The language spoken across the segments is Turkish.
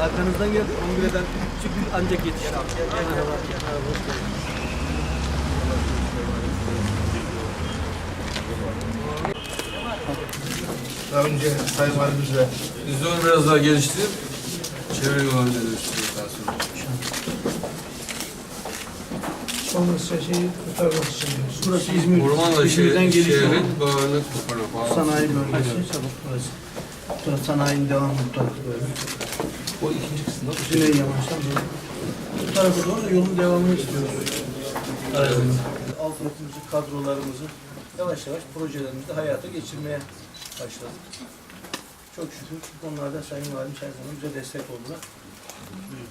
Arkanızdan geldik. Kongreden küçük bir ancak yetiştik. Daha önce Sayın Valimizle Biz de onu biraz daha geliştirip çevre yollarını dönüştürüyoruz daha sonra. Sonrasında şeyi kurtarmak için. Burası İzmir. Ormanla İzmir'den şehir, geliş şehrin bağını koparmak falan. Sanayi bölgesi. Burası. Sonra sanayinin devamı bu tarafı böyle. o ikinci kısımda Güney yamaçtan böyle. Bu tarafa doğru da yolun devamını istiyoruz. Altyapımızı, kadrolarımızı yavaş yavaş projelerimizde hayata geçirmeye başladık. Çok şükür bu konularda Sayın Valim her zaman bize destek oldular.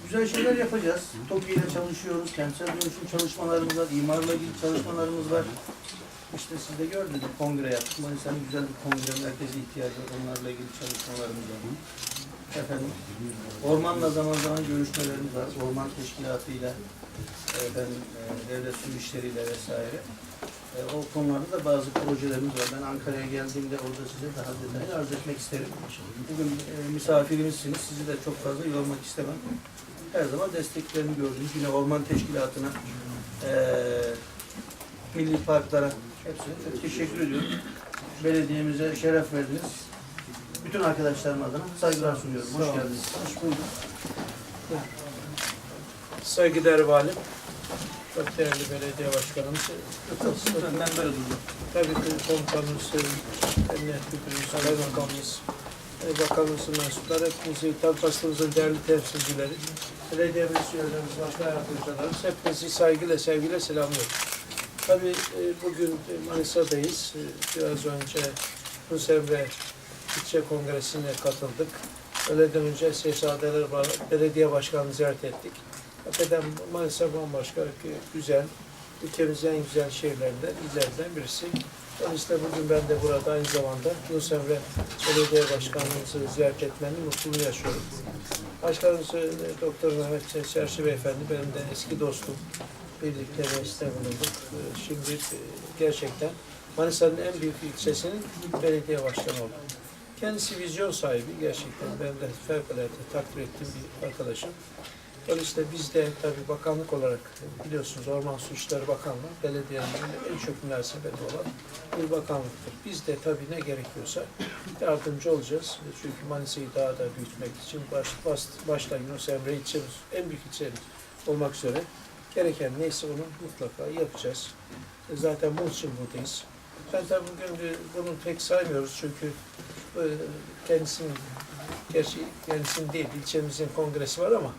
Güzel şeyler yapacağız. TOKİ ile çalışıyoruz. Kentsel dönüşüm çalışmalarımız var. imarla ilgili çalışmalarımız var. İşte siz de gördünüz kongre yaptık. Manisa'nın güzel bir kongre merkezi ihtiyacı var. Onlarla ilgili çalışmalarımız var. Efendim, ormanla zaman zaman görüşmelerimiz var. Orman teşkilatıyla, efendim, e, devlet su işleriyle vesaire. E, o konularda da bazı projelerimiz var. Ben Ankara'ya geldiğimde orada size daha detaylı arz etmek isterim. Bugün e, misafirimizsiniz. Sizi de çok fazla yormak istemem. Her zaman desteklerini gördünüz. Yine orman teşkilatına, e, milli parklara hepsine çok teşekkür ediyorum. Belediyemize şeref verdiniz. Bütün arkadaşlarım adına saygılar sunuyorum. Hoş geldiniz. Hoş bulduk. Saygıdeğer valim, çok değerli belediye başkanımız, Ben böyle durdum. tabii ki komutanımız, emniyet müdürümüz, kaymakamımız, e, bakanımızın mensupları, hepinizi, tabii basınımızın değerli temsilcileri, belediyemiz üyelerimiz, başka yardımcılarımız, hepinizi saygıyla, sevgiyle selamlıyorum. Tabii e, bugün Manisa'dayız. E, Biraz önce Hüsemre İlçe Kongresi'ne katıldık. Öğleden önce Şehzadeler Belediye Başkanı'nı ziyaret ettik. Hakikaten Manisa bambaşka, güzel, ülkemizin en güzel şehirlerinden, illerinden birisi. Dolayısıyla bugün ben de burada aynı zamanda Yunus Emre Belediye Başkanımızı ziyaret etmenin mutluluğunu yaşıyorum. Başkanımız Doktor Mehmet Çerşi Beyefendi benim de eski dostum. Birlikte mecliste bulunduk. E, Şimdi e, gerçekten Manisa'nın en büyük ilçesinin belediye başkanı oldu. Kendisi vizyon sahibi gerçekten. Ben de fevkalade takdir ettiğim bir arkadaşım. Dolayısıyla biz de tabii bakanlık olarak biliyorsunuz Orman Su İşleri Bakanlığı belediyenin en çok münasebeti olan bir bakanlıktır. Biz de tabii ne gerekiyorsa yardımcı olacağız. Çünkü Manisa'yı daha da büyütmek için baş, baş, başta Yunus Emre ilçemiz, en büyük ilçemiz olmak üzere gereken neyse onu mutlaka yapacağız. E, Zaten bunun için buradayız. Tabii bugün bunu pek saymıyoruz çünkü e, kendisinin, gerçi kendisinin değil, ilçemizin kongresi var ama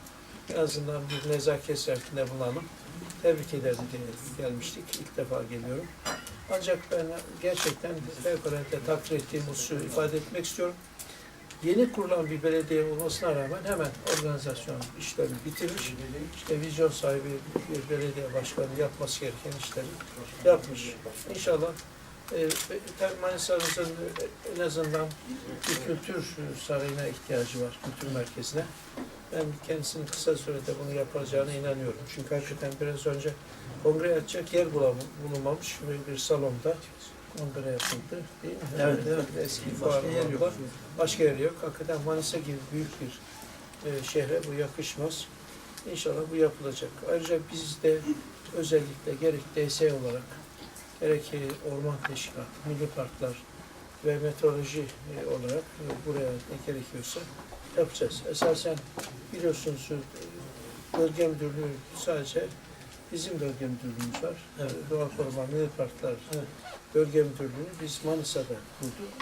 en azından bir nezaket şertinde bulunalım. Tebrik ederdi diye gelmiştik. İlk defa geliyorum. Ancak ben gerçekten fevkalade takdir ettiğim hususu ifade etmek istiyorum. Yeni kurulan bir belediye olmasına rağmen hemen organizasyon işlerini bitirmiş. İşte vizyon sahibi bir belediye başkanı yapması gereken işleri yapmış. İnşallah e, tabii Manisa'mızın en azından bir kültür sarayına ihtiyacı var, kültür merkezine. Ben kendisinin kısa sürede bunu yapacağına inanıyorum. Çünkü hakikaten biraz önce kongre yapacak yer bulam- bulunmamış ve bir salonda kongre yapıldı değil mi? Evet, evet. Eski Başka fuar yer yok. Başka yer yok. Hakikaten Manisa gibi büyük bir e, şehre bu yakışmaz. İnşallah bu yapılacak. Ayrıca biz de özellikle gerek DS olarak gerek e, Orman Teşkilatı, Milli Parklar ve meteoroloji e, olarak e, buraya ne gerekiyorsa yapacağız. Esasen biliyorsunuz e, bölge müdürlüğü sadece bizim bölge müdürlüğümüz var. Evet. E, Doğal Koruma, Milli Parklar Evet. bölge müdürlüğünü biz Manisa'da kurduk.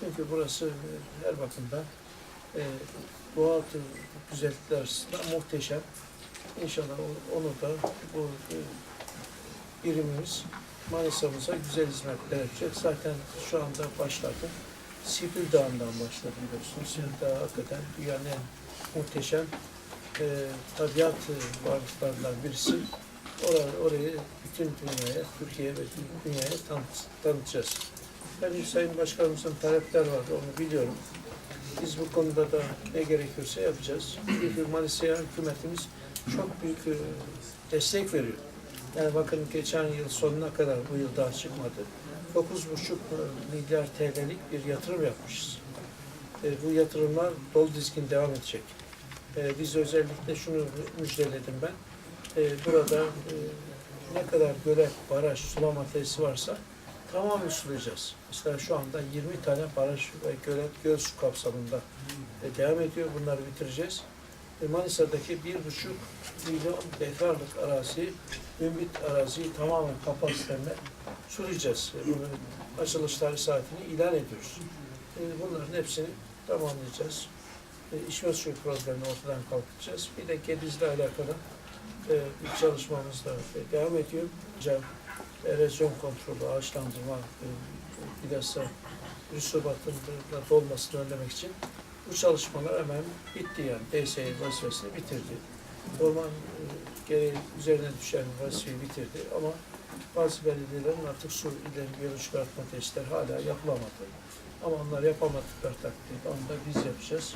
Çünkü burası e, her bakımdan e, doğal güzellikler açısından muhteşem. İnşallah onu da bu e, birimimiz Manisa'mıza güzel hizmetler edecek. Zaten şu anda başladı. Sipil Dağı'ndan başladı biliyorsunuz. Sipil Dağı hakikaten dünyanın en muhteşem e, tabiat e, varlıklarından birisi. Orayı, orayı bütün dünyaya, Türkiye ve tüm dünyaya tanıt, tanıtacağız. Tabii Sayın Başkanımızın talepler vardı, onu biliyorum. Biz bu konuda da ne gerekiyorsa yapacağız. Çünkü Manisa'ya hükümetimiz çok büyük e, destek veriyor. Yani bakın geçen yıl sonuna kadar bu yıl daha çıkmadı. 9,5 milyar TL'lik bir yatırım yapmışız. E, bu yatırımlar dolu dizgin devam edecek. E, biz özellikle şunu müjdeledim ben. E, burada e, ne kadar gölet, baraj, sulama tesisi varsa tamamını sulayacağız. Mesela şu anda 20 tane baraj ve gölet, göl su kapsamında e, devam ediyor. Bunları bitireceğiz. E, Manisa'daki 1,5 milyon dekarlık arazi, mümbit araziyi tamamen kapalı sistemle sulayacağız. E, Bunu açılış tarih saatini ilan ediyoruz. E, Bunların hepsini tamamlayacağız. İçme suyu problemini ortadan kalkacağız. Bir de Gediz'le alakalı bir çalışmamız da devam ediyor. Erozyon kontrolü, ağaçlandırma, bilhassa rüsubatın dolmasını önlemek için bu çalışmalar hemen bitti yani. DSE vazifesini bitirdi. Orman e, gereği üzerine düşen vazifeyi bitirdi ama bazı belediyelerin artık su ileri biyolojik artma testleri hala yapılamadı. Ama onlar yapamadıkları takdirde onu da biz yapacağız.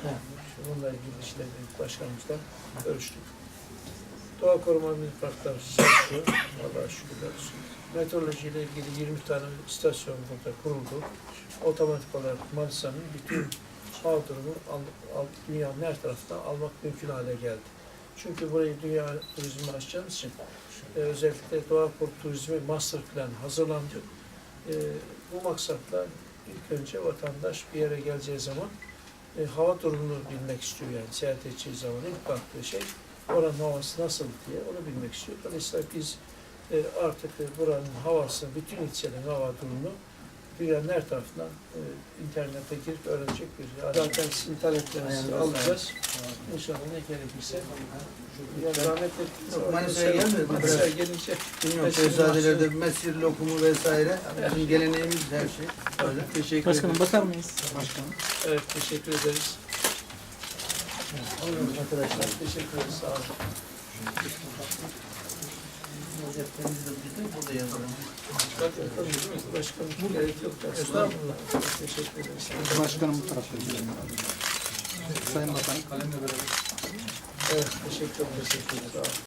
Bununla ilgili işte başkanımızla görüştük. Doğa koruma milli parklar çalışıyor. Allah'a şükürler olsun. Meteoroloji ile ilgili 20 tane istasyon burada kuruldu. Otomatik olarak Manisa'nın bütün hava durumu al, al, dünyanın her tarafından almak mümkün hale geldi. Çünkü burayı dünya turizmi açacağımız için e, özellikle doğa koruma turizmi master plan hazırlandı. E, bu maksatla ilk önce vatandaş bir yere geleceği zaman e, hava durumunu bilmek istiyor yani seyahat edeceği zaman ilk baktığı şey oranın havası nasıl diye onu bilmek istiyor. Dolayısıyla biz e, artık e, buranın havasını, bütün ilçelerin hava durumunu her tarafından e, internete girip öğrenecek bir hale. Zaten sizin taleplerinizi alacağız. İnşallah ne gerekirse. Ya rahmetli Yok, Manisa'ya gelmedi mi? Manisa'ya gelince Bilmiyorum, Mesir Şehzadelerde mesir lokumu vesaire. Bizim geleneğimiz her şey. Öyle. Teşekkür Başkanım ederim. bakar mıyız? Başkanım. evet teşekkür ederiz. Arkadaşlar. Teşekkür ederiz. Sağ olun. Burada yazalım. Bakın, Başkanım gerek yok. Estağfurullah. Teşekkür ederiz. Başkanım bu tarafta. Sayın Bakan. Evet, teşekkür ederim. Teşekkür ederim.